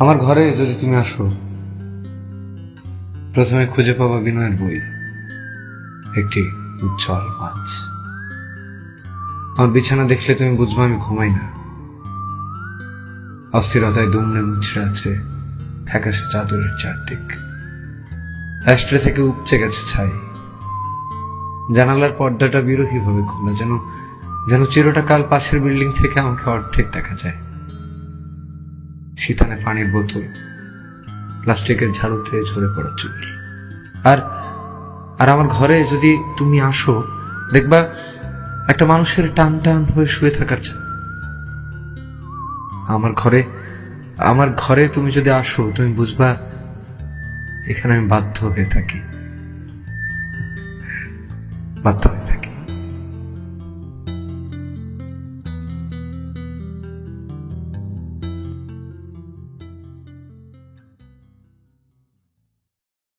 আমার ঘরে যদি তুমি আসো, প্রথমে খুঁজে পাবা বিনয়ের বই, একটি উজ্জ্বল মাছ আমার বিছানা দেখলে তুমি বুঝব আমি ঘুমাই না। অস্থিরতায় দুমড়ে মুচড়ে আছে ফ্যাকাশে চাদরের চারদিক। অ্যাস্ট্রে থেকে উপচে গেছে ছাই। জানালার পর্দাটা বিরোহী ভাবে খোলা, যেন যেন চিরটা কাল পাশের বিল্ডিং থেকে আমাকে অর্ধেক দেখা যায়। শীতানে পানির বোতল, প্লাস্টিকের ঝাড়ুতে ঝরে পড়া চুল। আর আর আমার ঘরে যদি তুমি আসো, দেখবা একটা মানুষের টান টান হয়ে শুয়ে থাকার চা আমার ঘরে আমার ঘরে তুমি যদি আসো, তুমি বুঝবা এখানে আমি বাধ্য হয়ে থাকি। বাধ্য হয়ে থাকি।